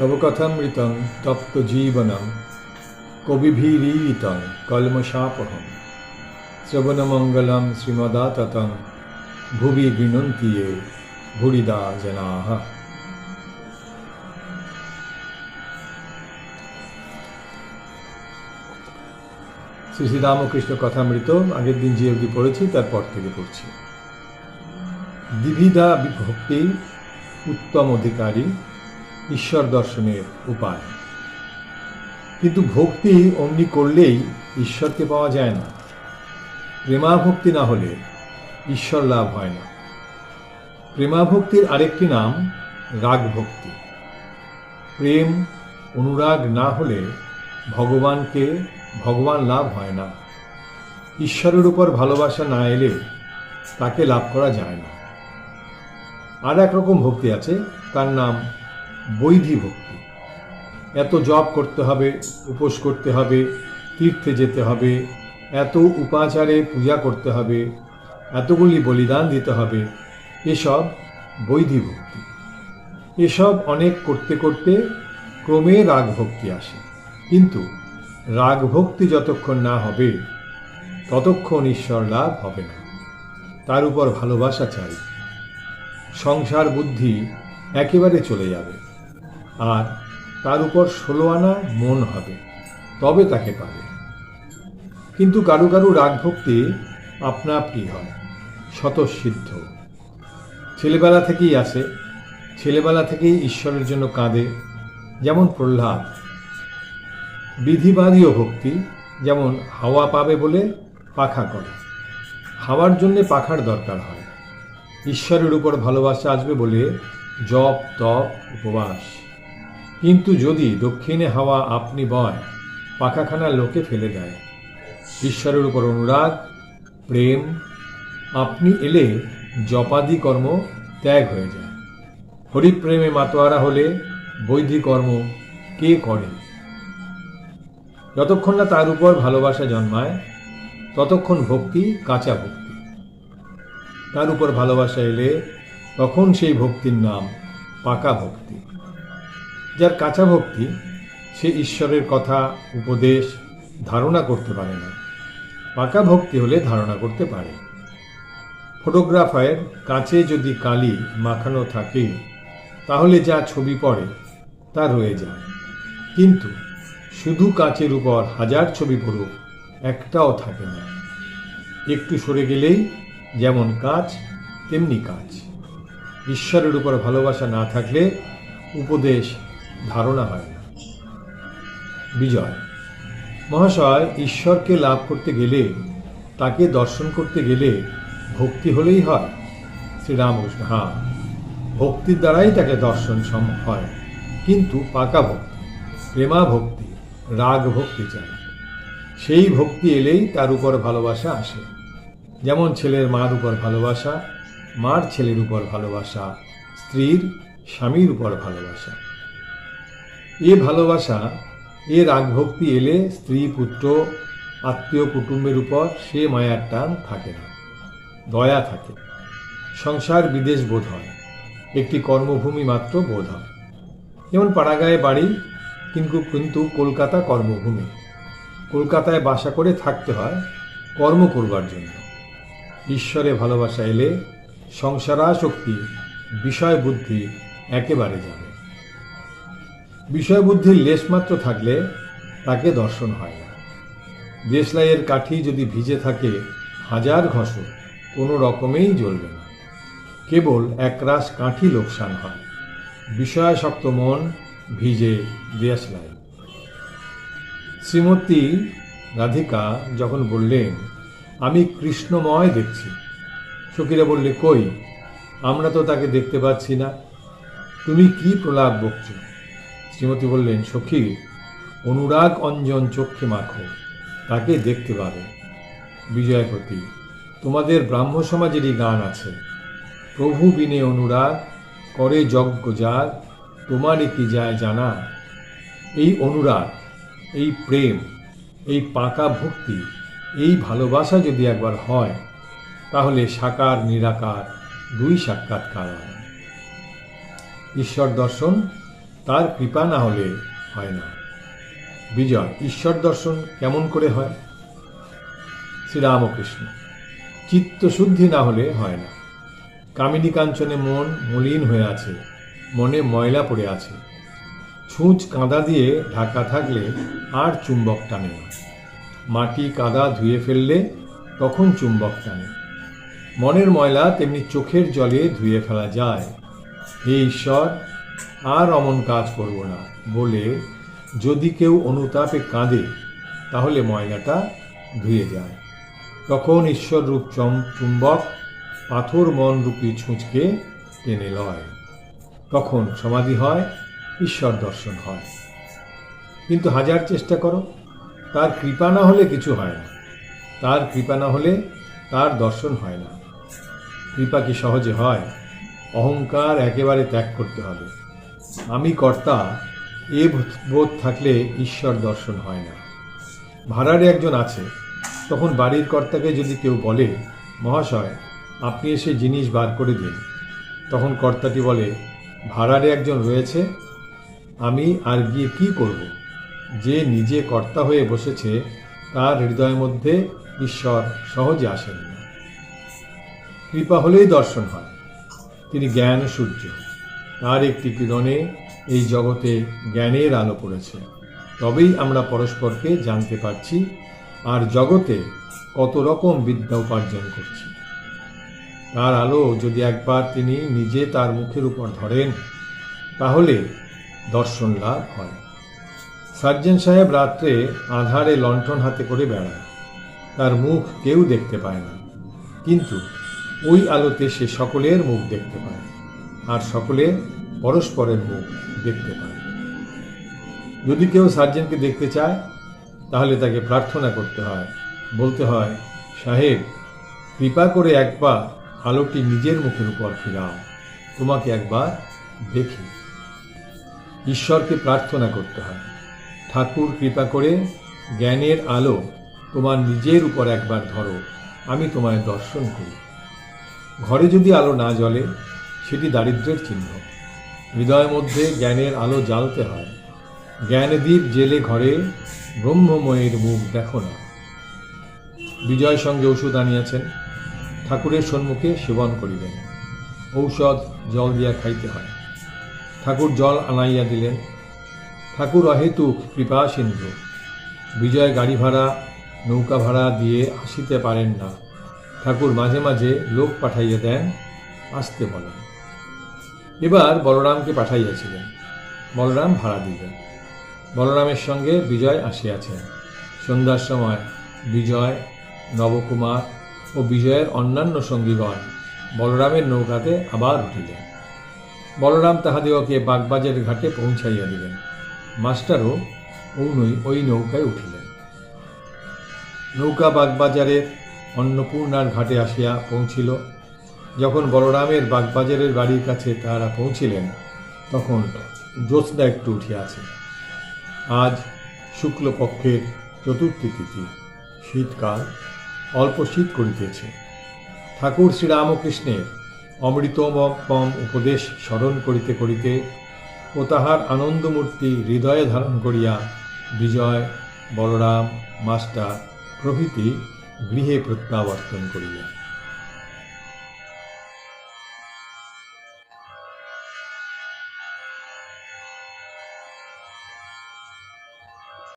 তব কথামৃতং তপ্ত জীবনম কবিভিরীতং কলমশাপহম, শ্রবণমঙ্গলম শ্রীমদাততং ভুবি গৃণন্তি ये ভুরিদা জনাः শ্রী শ্রী রামকৃষ্ণ কথামৃত, আগের দিন যে অবধি পড়েছি, তারপর থেকে পড়ছি। দ্বিবিধা বিভক্তি, উত্তম অধিকারী ঈশ্বর দর্শনের উপায়। কিন্তু ভক্তি অমনি করলেই ঈশ্বরকে পাওয়া যায় না। প্রেমাভক্তি না হলে ঈশ্বর লাভ হয় না। প্রেমাভক্তির আরেকটি নাম রাগ ভক্তি প্রেম অনুরাগ না হলে ভগবানকে ভগবান লাভ হয় না। ঈশ্বরের উপর ভালোবাসা না এলে তাকে লাভ করা যায় না। আর এক রকম ভক্তি আছে, তার নাম বৈধি ভক্তি। এত জপ করতে হবে, উপোস করতে হবে, তীর্থে যেতে হবে, এত উপাচারে পূজা করতে হবে, এতগুলি বলিদান দিতে হবে, এসব বৈধি ভক্তি। এসব অনেক করতে করতে ক্রমে রাগ ভক্তি আসে। কিন্তু রাগ ভক্তি যতক্ষণ না হবে, ততক্ষণ ঈশ্বর লাভ হবে না। তার উপর ভালোবাসা চাই। সংসার বুদ্ধি একেবারে চলে যাবে। আর তার উপর ষোলো আনা মন হবে, তবে তাকে পাবে। কিন্তু কারু কারু রাগ ভক্তি আপনা আপনি হয়, স্বতঃসিদ্ধ। ছেলেবেলা থেকেই আসে, ছেলেবেলা থেকেই ঈশ্বরের জন্য কাঁদে, যেমন প্রহ্লাদ। বিধিবাদীয় ভক্তি যেমন হাওয়া পাবে বলে পাখা করে, হাওয়ার জন্যে পাখার দরকার হয়। ঈশ্বরের উপর ভালোবাসা আসবে বলে জপ, তপ, উপবাস। কিন্তু যদি দক্ষিণে হাওয়া আপনি বয় পাখাখানা লোকে ফেলে দেয়। ঈশ্বরের উপর অনুরাগ, প্রেম, আপনি এলে জপাদি কর্ম ত্যাগ হয়ে যায়। হরিপ্রেমে মাতোয়ারা হলে বৈদিক কর্ম কে করে? যতক্ষণ না তার উপর ভালোবাসা জন্মায়, ততক্ষণ ভক্তি কাঁচা ভক্তি। তার উপর ভালোবাসা এলে তখন সেই ভক্তির নাম পাকা ভক্তি। যার কাঁচা ভক্তি সে ঈশ্বরের কথা, উপদেশ ধারণা করতে পারে না। পাকা ভক্তি হলে ধারণা করতে পারে। ফটোগ্রাফারের কাছে যদি কালি মাখানো থাকে, তাহলে যা ছবি পড়ে, তা রয়ে যায়। কিন্তু শুধু কাঁচের উপর হাজার ছবি পড়ুক, একটাও থাকে না। একটু সরে গেলেই যেমন কাজ, তেমনি কাজ। ঈশ্বরের উপর ভালোবাসা না থাকলে উপদেশ ধারণা হয় না। বিজয়। মহাশয় ঈশ্বরকে লাভ করতে গেলে, তাকে দর্শন করতে গেলে ভক্তি হলেই হয়। শ্রীরামকৃষ্ণ হ্যাঁ ভক্তির দ্বারাই তাকে দর্শন সম, হয়। কিন্তু পাকা ভক্তি, প্রেমা ভক্তি, রাগ ভক্তি চাই। সেই ভক্তি এলেই তার উপর ভালোবাসা আসে। যেমন ছেলের মার উপর ভালোবাসা, মার ছেলের উপর ভালোবাসা, স্ত্রীর স্বামীর উপর ভালোবাসা। এ ভালোবাসা, এ রাগভক্তি এলে স্ত্রী, পুত্র, আত্মীয় কুটুম্বের উপর সে মায়ার টান থাকে না, দয়া থাকে। সংসার বিদেশ বোধ হয়, একটি কর্মভূমি মাত্র বোধ হয়। যেমন পাড়াগায়ে বাড়ি, কিন্তু কিন্তু কলকাতা কর্মভূমি। কলকাতায় বাসা করে থাকতে হয় কর্ম করবার জন্য। ঈশ্বরে ভালোবাসা এলে সংসারাশক্তি বিষয় বুদ্ধি একেবারে যাবে বিষয় বুদ্ধির লেশমাত্র থাকলে তাকে দর্শন হয় না। দেশলাইয়ের কাঠি যদি ভিজে থাকে, হাজার ঘষো কোনো রকমেই জ্বলবে না। কেবল একরাশ কাঠি লোকসান হয়। বিষয়াসক্ত মন ভিজে দেশলাই শ্রীমতী রাধিকা যখন বললেন, আমি কৃষ্ণময় দেখছি। সখীরা বললে, কই, আমরা তো তাকে দেখতে পাচ্ছি না। তুমি কি প্রলাপ বকছ? শ্রীমতী বললেন, সখী, অনুরাগ অঞ্জন চক্ষে মাখো, তাকে দেখতে পাবে। বিজয়পতি, তোমাদের ব্রাহ্ম সমাজেরই গান আছে। প্রভু বিনে অনুরাগ, করে যজ্ঞ যার, তোমারই কি যায় জানা? এই অনুরাগ, এই প্রেম, এই পাকা ভক্তি, এই ভালোবাসা যদি একবার হয়, তাহলে সাকার, নিরাকার, দুই সাক্ষাৎকার হয়। ঈশ্বর দর্শন তার কৃপা না হলে হয় না। বিজয়, ঈশ্বর দর্শন কেমন করে হয়? শ্রীরামকৃষ্ণ, চিত্তশুদ্ধি না হলে হয় না। কামিনী কাঞ্চনে মন মলিন হয়ে আছে, মনে ময়লা পড়ে আছে। ছুঁচ কাঁদা দিয়ে ঢাকা থাকলে আর চুম্বক টানে না। মাটি কাদা ধুয়ে ফেললে তখন চুম্বক টানে। মনের ময়লা তেমনি চোখের জলে ধুয়ে ফেলা যায়। হে ঈশ্বর আর অমন কাজ করব না। বলে যদি কেউ অনুতাপে কাঁদে, তাহলে ময়লাটা ধুয়ে যায়। তখন ঈশ্বর রূপ চম চুম্বক, পাথর মন রূপী ছুঁচকে টেনে লয়। তখন সমাধি হয়, ঈশ্বর দর্শন হয়। কিন্তু হাজার চেষ্টা করো, তার কৃপা না হলে কিছু হয় না। তার কৃপা না হলে তার দর্শন হয় না। কৃপা কি সহজে হয়? অহংকার একেবারে ত্যাগ করতে হবে। আমি কর্তা, এ বোধ থাকলে ঈশ্বর দর্শন হয় না। ভাড়ারে একজন আছে, তখন বাড়ির কর্তাকে যদি কেউ বলে, মহাশয়, আপনি এসে জিনিস বার করে দিন। তখন কর্তাটি বলে, ভাড়ারে একজন রয়েছে, আমি আর গিয়ে কি করব? যে নিজে কর্তা হয়ে বসেছে, তার হৃদয়ের মধ্যে ঈশ্বর সহজে আসেন না। কৃপা হলেই দর্শন হয়। তিনি জ্ঞান সূর্য। তার একটি কিরণে এই জগতে জ্ঞানের আলো পড়েছে। তবেই আমরা পরস্পরকে জানতে পারছি আর জগতে কত রকম বিদ্যা উপার্জন করছি। তার আলো যদি একবার তিনি নিজে তার মুখের উপর ধরেন, তাহলে দর্শন লাভ হয়। সার্জেন সাহেব রাত্রে আধারে লণ্ঠন হাতে করে বেড়ায়। তার মুখ কেউ দেখতে পায় না, কিন্তু ওই আলোতে সে সকলের মুখ দেখতে পায়। আর সকলে পরস্পরের মুখ দেখতে পায়। যদি কেউ সার্জেনকে দেখতে চায়, তাহলে তাকে প্রার্থনা করতে হয়। বলতে হয়, সাহেব, কৃপা করে একবার আলোটি নিজের মুখের উপর ফিরাও। তোমাকে একবার দেখি। ঈশ্বরকে প্রার্থনা করতে হয়। ঠাকুর, কৃপা করে জ্ঞানের আলো তোমার নিজের উপর একবার ধরো। আমি তোমায় দর্শন করি। ঘরে যদি আলো না জ্বলে সেটি দারিদ্র্যের চিহ্ন। হৃদয়ের মধ্যে জ্ঞানের আলো জ্বালতে হয়। জ্ঞানদীপ জেলে ঘরে, ব্রহ্মময়ের মুখ দেখো না। বিজয় সঙ্গে ওষুধ আনিয়াছেন। ঠাকুরের সম্মুখে সেবন করিবেন ঔষধ, জল দিয়া খাইতে হয়। ঠাকুর জল আনাইয়া দিলেন। ঠাকুর অহেতুক কৃপা সিন্ধু। বিজয় গাড়ি ভাড়া, নৌকা ভাড়া দিয়ে আসিতে পারেন না। ঠাকুর মাঝে মাঝে লোক পাঠাইয়া দেন, আসতে বলেন। এবার বলরামকে পাঠাইয়াছিলেন বলরাম ভাড়া দিলেন। বলরামের সঙ্গে বিজয় আসিয়াছেন। সন্ধ্যার সময় বিজয়, নবকুমার ও বিজয়ের অন্যান্য সঙ্গীগণ বলরামের নৌকাতে আবার উঠিলেন। বলরাম তাহাদিগকে বাগবাজার ঘাটে পৌঁছাইয়া দিলেন। মাস্টারও ওই ওই নৌকায় উঠিলেন। নৌকা বাগবাজারের অন্নপূর্ণার ঘাটে আসিয়া পৌঁছিল। যখন বলরামের বাগবাজারের বাড়ির কাছে তাহারা পৌঁছিলেন, তখন জ্যোৎস্না একটু উঠিয়াছে। আজ শুক্লপক্ষের চতুর্থী তিথি, শীতকাল, অল্প শীত করিতেছে। ঠাকুর শ্রীরামকৃষ্ণের অমৃতমপম উপদেশ স্মরণ করিতে করিতে ও তাহার আনন্দমূর্তি হৃদয়ে ধারণ করিয়া বিজয়, বলরাম, মাস্টার প্রভৃতি গৃহে প্রত্যাবর্তন করিলেন।